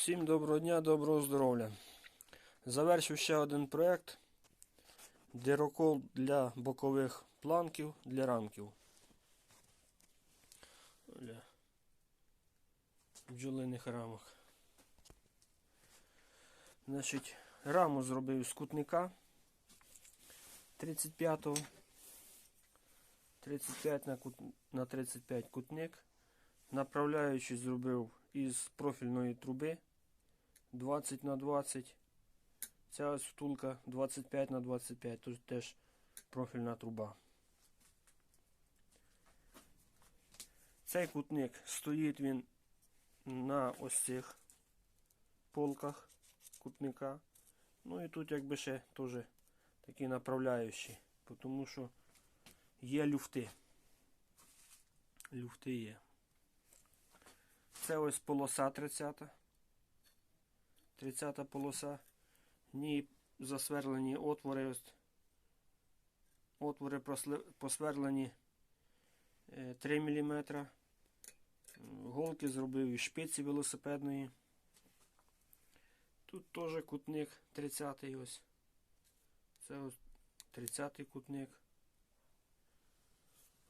Всім доброго дня, доброго здоров'я. Завершив ще один проєкт. Дирокол для бокових планків для рамків. Для бджолиних рамок. Значить, раму зробив з кутника 35-го. 35 на, кут... на 35 кутник. Направляючи зробив із профільної труби 20 на 20. Ця ось втулка 25 на 25, тут теж профільна труба. Цей кутник стоїть він на ось цих полках кутника. Ну і тут якби ще теж такі направляючі, тому що є люфти. Люфти є. Це ось полоса 30. 30 полоса. В ній засверлені отвори. Отвори посверлені е, 3 мм. Голки зробив із шпиці велосипедної. Тут теж кутник 30 ось. Це ось 30 кутник.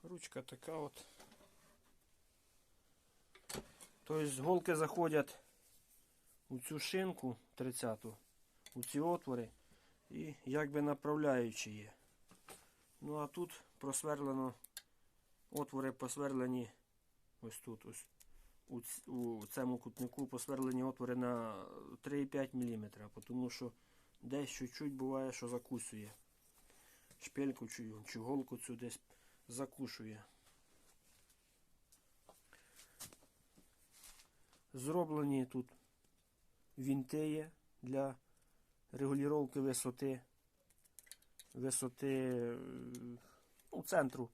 Ручка така от. Тобто голки заходять у цю шинку 30-ту, у ці отвори і якби направляючі є. Ну а тут просверлено, отвори посверлені ось тут, ось у, цьому кутнику посверлені отвори на 3,5 мм, тому що десь чуть-чуть буває, що закусує. Шпильку чи, чи голку цю десь закушує. Зроблені тут вінти для регулювання висоти, висоти е, ну, центру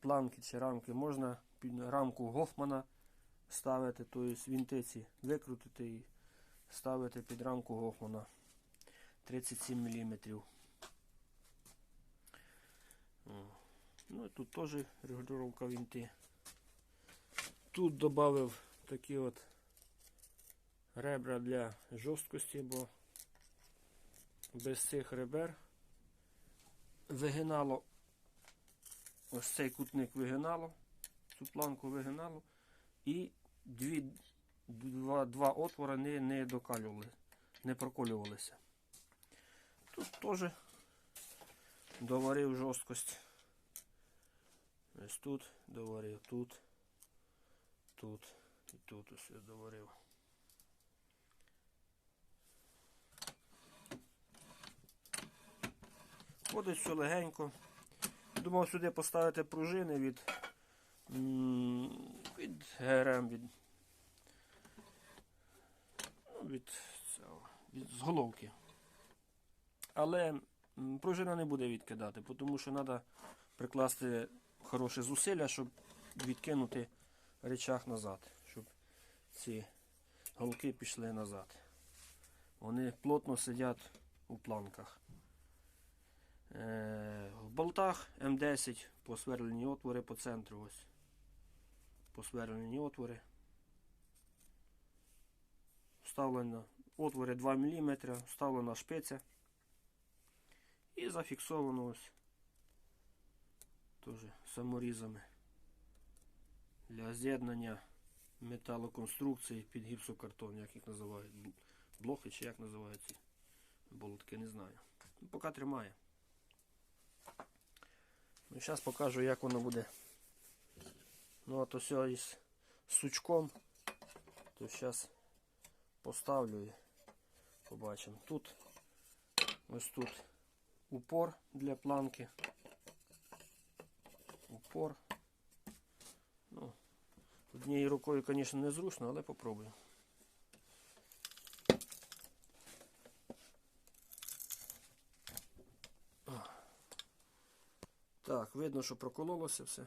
планки чи рамки. Можна під рамку Гофмана ставити, тобто вінтиці викрутити і ставити під рамку Гофмана 37 мм. Ну і тут теж регулювання вінти. Тут додав такі от ребра для жорсткості, бо без цих ребер вигинало ось цей кутник вигинало, цю планку вигинало і дві, два, два отвора не, не докалювали, не проколювалися. Тут теж доварив жорсткость. Ось тут доварив, тут, тут і тут ось доварив. Ходить все легенько. Думав сюди поставити пружини від, від ГРМ, від, ну, від, цього, від з головки. Але пружина не буде відкидати, тому що треба прикласти хороше зусилля, щоб відкинути речах назад, щоб ці голки пішли назад. Вони плотно сидять у планках. Е, В болтах М10 посверлені отвори по центру. Ось. Посверлені отвори. Вставлено отвори 2 мм, вставлена шпиця. І зафіксовано ось теж саморізами для з'єднання металоконструкції під гіпсокартон, як їх називають. Блохи чи як називаються болтки, не знаю. Ну, Поки тримає. Ну, зараз покажу, як воно буде. Ну, от ось із сучком. То зараз поставлю і побачимо. Тут ось тут упор для планки. Упор. Ну, однією рукою, звісно, незручно, але попробую. Так, видно, що прокололося все.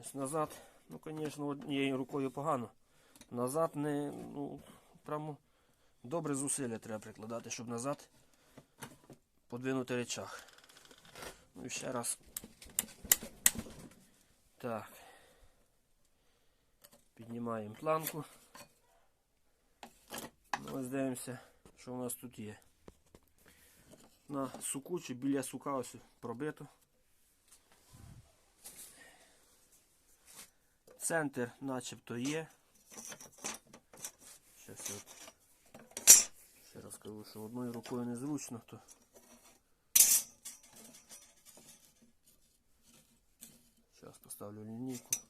Ось назад, ну, звісно, однією рукою погано. Назад не, ну, прямо добре зусилля треба прикладати, щоб назад подвинути речах. Ну і ще раз. Так. Піднімаємо планку. Ну, ось дивимося, що у нас тут є. На суку чи біля сука ось пробито. Центр начебто є. Щас я ще раз кажу, що одною рукою незручно, то зараз поставлю лінійку.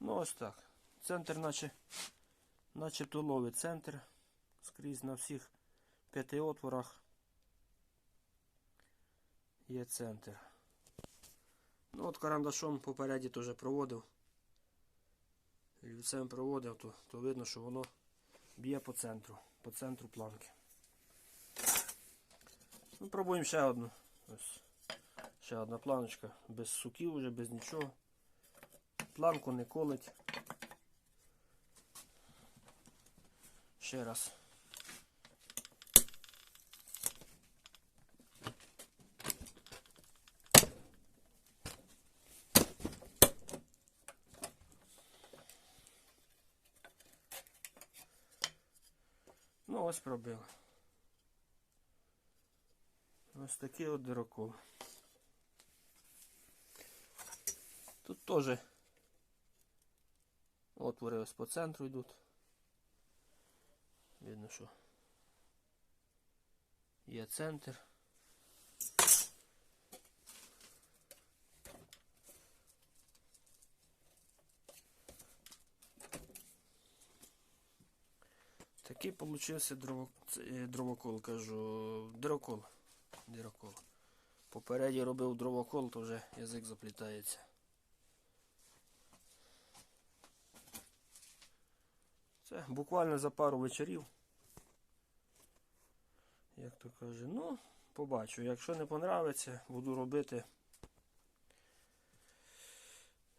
Ну ось так. Центр наче, начебто ловить центр скрізь на всіх п'яти отворах є центр. Ну от карандашом попереді теж проводив. Лівцем проводив, то, то видно, що воно б'є по центру, по центру планки. Ну, пробуємо ще одну. Ось. Ще одна планочка без суків вже, без нічого. Планку не колить. Ще раз. Ну, ось пробили. Ось такий от дирокол. Тут теж отвори ось по центру йдуть. Видно, що є центр. Такий получився е, дровокол, кажу, дирокол. Дирокол. Попереді робив дровокол, то вже язик заплітається. Це буквально за пару вечорів. Як то каже, ну, побачу. Якщо не понравиться, буду робити.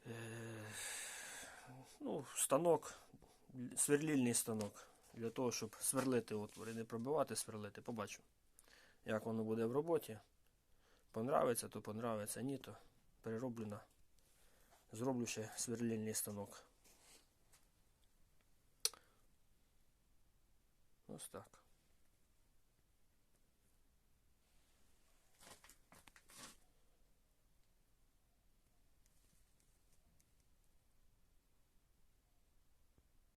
Е, ну, станок, сверлільний станок. Для того, щоб сверлити отвори, не пробивати, сверлити. Побачу, як воно буде в роботі. Понравиться, то понравиться, ні, то перероблю на. Зроблю ще сверлільний станок. Ось так.